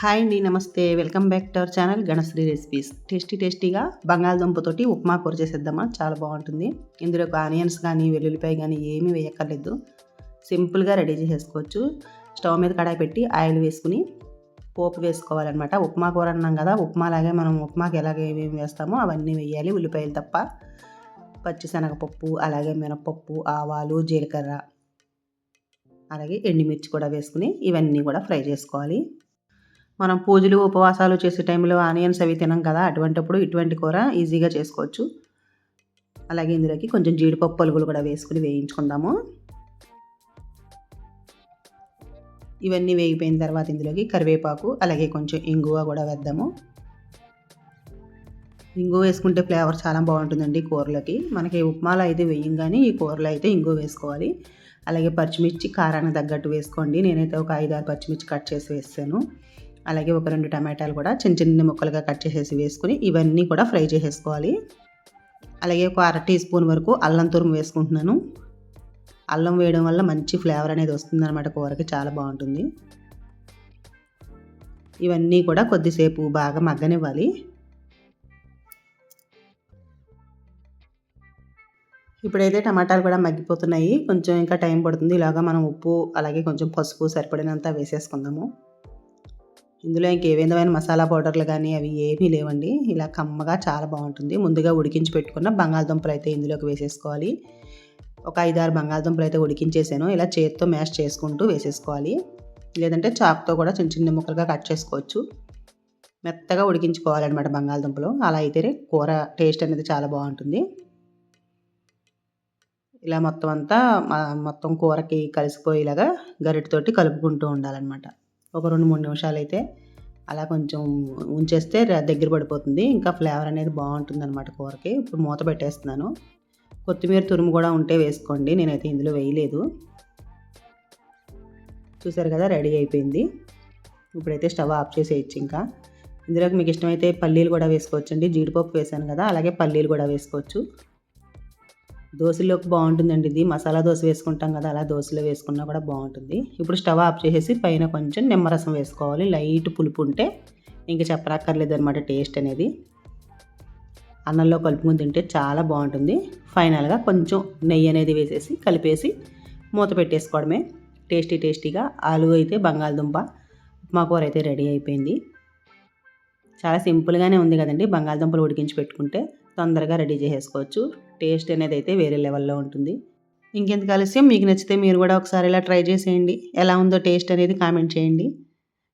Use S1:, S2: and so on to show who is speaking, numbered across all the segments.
S1: Hi అండి నమస్తే. Welcome back to our channel Ganasri recipes. Tasty టేస్టీగా బంగాళదుంపతోటి ఉప్మా కూర చేసేద్దామా? చాలా బాగుంటుంది. ఇందులో ఆనియన్స్ కానీ వెల్లుల్లిపాయ కానీ ఏమీ వేయక్కర్లేదు. సింపుల్గా రెడీ చేసేసుకోవచ్చు. స్టవ్ మీద కడాయి పెట్టి ఆయిల్ వేసుకుని పోపు వేసుకోవాలన్నమాట. ఉప్మా కూర అన్నాం కదా ఉప్మా లాగే మనం ఉప్మాకి ఎలాగ ఏమేమి వేస్తామో అవన్నీ వేయాలి. ఉల్లిపాయలు తప్ప పచ్చిశనగపప్పు అలాగే మినపప్పు ఆవాలు జీలకర్ర అలాగే ఎండుమిర్చి కూడా వేసుకుని ఇవన్నీ కూడా ఫ్రై చేసుకోవాలి. మనం పూజలు ఉపవాసాలు చేసే టైంలో ఆనియన్స్ అవి తినం కదా అటువంటిప్పుడు ఇటువంటి కూర ఈజీగా చేసుకోవచ్చు. అలాగే ఇందులోకి కొంచెం జీడిపప్పు పలుగులు కూడా వేసుకుని వేయించుకుందాము. ఇవన్నీ వేగిపోయిన తర్వాత ఇందులోకి కరివేపాకు అలాగే కొంచెం ఇంగువ కూడా వేద్దాము. ఇంగువ వేసుకుంటే ఫ్లేవర్ చాలా బాగుంటుందండి కూరలకి. మనకి ఉప్మాలో అయితే వేయం కానీ ఈ కూరలో అయితే ఇంగువ వేసుకోవాలి. అలాగే పచ్చిమిర్చి కారానికి తగ్గట్టు వేసుకోండి. నేనైతే ఒక ఐదు ఆరు పచ్చిమిర్చి కట్ చేసి వేస్తాను. అలాగే ఒక రెండు టమాటాలు కూడా చిన్న చిన్న ముక్కలుగా కట్ చేసేసి వేసుకుని ఇవన్నీ కూడా ఫ్రై చేసేసుకోవాలి. అలాగే ఒక అర టీ స్పూన్ వరకు అల్లం తురుము వేసుకుంటున్నాను. అల్లం వేయడం వల్ల మంచి ఫ్లేవర్ అనేది వస్తుంది అనమాట కూరకి చాలా బాగుంటుంది. ఇవన్నీ కూడా కొద్దిసేపు బాగా మగ్గనివ్వాలి. ఇప్పుడైతే టమాటాలు కూడా మగ్గిపోతున్నాయి. కొంచెం ఇంకా టైం పడుతుంది. ఇలాగా మనం ఉప్పు అలాగే కొంచెం పసుపు సరిపడినంత వేసేసుకుందాము. ఇందులో ఇంకే విధమైన మసాలా పౌడర్లు కానీ అవి ఏమీ లేవండి. ఇలా కమ్మగా చాలా బాగుంటుంది. ముందుగా ఉడికించి పెట్టుకున్న బంగాళదుంపలు అయితే ఇందులోకి వేసేసుకోవాలి. ఒక ఐదారు బంగాళదుంపలు అయితే ఉడికించేసాను. ఇలా చేతితో మ్యాష్ చేసుకుంటూ వేసేసుకోవాలి. లేదంటే చాక్తో కూడా చిన్న చిన్న ముక్కలుగా కట్ చేసుకోవచ్చు. మెత్తగా ఉడికించుకోవాలన్నమాట బంగాళదుంపలు. అలా అయితే కూర టేస్ట్ అనేది చాలా బాగుంటుంది. ఇలా మొత్తం అంతా మొత్తం కూరకి కలిసిపోయేలాగా గరిటతోటి కలుపుకుంటూ ఉండాలన్నమాట. ఒక రెండు మూడు నిమిషాలు అయితే అలా కొంచెం ఉంచేస్తే దగ్గర పడిపోతుంది. ఇంకా ఫ్లేవర్ అనేది బాగుంటుంది అనమాట కూరకి. ఇప్పుడు మూత పెట్టేస్తున్నాను. కొత్తిమీర తురుము కూడా ఉంటే వేసుకోండి. నేనైతే ఇందులో వేయలేదు. చూసారు కదా రెడీ అయిపోయింది. ఇప్పుడైతే స్టవ్ ఆఫ్ చేసేయచ్చు ఇంకా. ఇందులోకి మీకు ఇష్టమైతే పల్లీలు కూడా వేసుకోవచ్చండి. జీడిపప్పు వేసాను కదా అలాగే పల్లీలు కూడా వేసుకోవచ్చు. దోశలోకి బాగుంటుందండి ఇది. మసాలా దోశ వేసుకుంటాం కదా అలా దోశలో వేసుకున్నా కూడా బాగుంటుంది. ఇప్పుడు స్టవ్ ఆఫ్ చేసేసి పైన కొంచెం నిమ్మరసం వేసుకోవాలి. లైట్ పులుపు ఉంటే ఇంకా చెప్పనక్కర్లేదు అనమాట టేస్ట్ అనేది. అన్నంలో కలుపుకుని తింటే చాలా బాగుంటుంది. ఫైనల్గా కొంచెం నెయ్యి అనేది వేసేసి కలిపేసి మూత పెట్టేసుకోవడమే. టేస్టీ టేస్టీగా ఆలు అయితే బంగాళదుంప ఉప్మా కూర అయితే రెడీ అయిపోయింది. చాలా సింపుల్గానే ఉంది కదండి. బంగాళదుంపలు ఉడికించి పెట్టుకుంటే తొందరగా రెడీ చేసేసుకోవచ్చు. టేస్ట్ అనేది అయితే వేరే లెవెల్లో ఉంటుంది. ఇంకెంత ఆలస్యం? మీకు నచ్చితే మీరు కూడా ఒకసారి ఇలా ట్రై చేసేయండి. ఎలా ఉందో టేస్ట్ అనేది కామెంట్ చేయండి.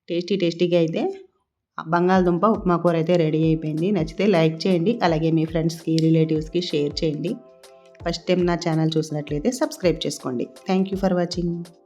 S1: టేస్టీ టేస్టీగా అయితే బంగాళదుంప ఉప్మా కూర అయితే రెడీ అయిపోయింది. నచ్చితే లైక్ చేయండి. అలాగే మీ ఫ్రెండ్స్కి రిలేటివ్స్కి షేర్ చేయండి. ఫస్ట్ టైం నా ఛానల్ చూసినట్లయితే సబ్స్క్రైబ్ చేసుకోండి. Thank you for watching.